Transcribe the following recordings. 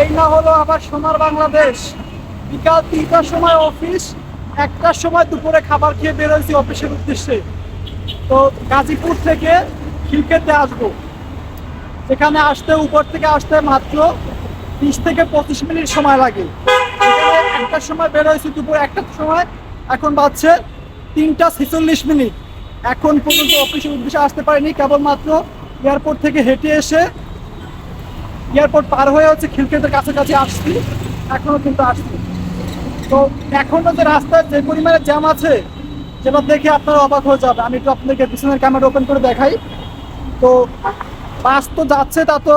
এই না হলো আবার সোনার বাংলাদেশ। বিকাল তিনটার সময় অফিস একটার সময় দুপুরে খাবার খেয়ে বেরোয়েছি অফিসের উদ্দেশ্যে। তো গাজীপুর থেকে খিলকেতে আসব। সেখানে আসতে, উপর থেকে আসতে মাত্র বিশ থেকে পঁচিশ মিনিট সময় লাগে। একটার সময় বেরোয়েছি দুপুর একটার সময়, এখন বাজছে তিনটা ছেচল্লিশ মিনিট। এখন পর্যন্ত অফিসের উদ্দেশ্যে আসতে পারিনি, কেবলমাত্র এয়ারপোর্ট থেকে হেঁটে এসে এয়ারপোর্ট পার হয়ে হচ্ছে খিলকেতের কাছাকাছি আসছি। এখনও কিন্তু আসছি। তো এখনও যে রাস্তায় যে পরিমাণে জ্যাম আছে যেটা দেখে আপনারা অবাক হয়ে যাবে আমি একটু আপনাদেরকে পিছনের ক্যামেরা ওপেন করে দেখাই। তো বাস তো যাচ্ছে, তা তো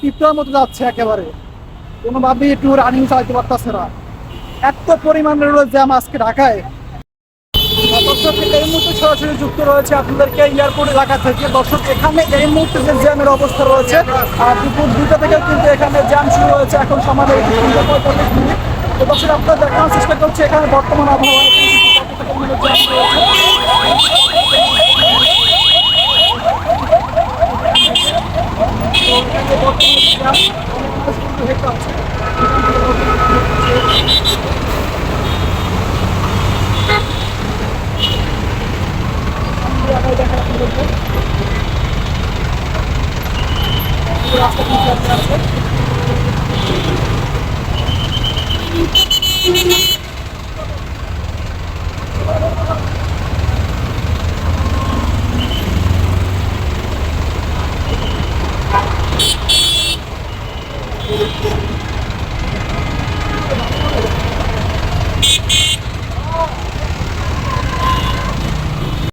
পিঁপড়ার মতো যাচ্ছে একেবারে। কোনোভাবেই একটু রানিং চালাতে পারতেছে না। এত পরিমাণের জ্যাম আজকে ঢাকায়। দর্শক এই মুহূর্তে সরাসরি যুক্ত রয়েছে আপনাদেরকে এয়ারপোর্ট এলাকা থেকে। দর্শক, এখানে এই মুহূর্তে জ্যামের অবস্থা রয়েছে দুপুর দুটা থেকে কিন্তু এখানে জ্যাম হয়েছে। এখন সমানে তিনটা পঁয়তাল্লিশ চেষ্টা করছি, এখানে বর্তমান আবহাওয়া রয়েছে তো এখানে বর্তমানে জ্যাম অনেক মানুষ কিন্তু হেঁটে আছে। জায়গায় দেখা আপনাদেরকে। রাস্তা কিন্তু আছে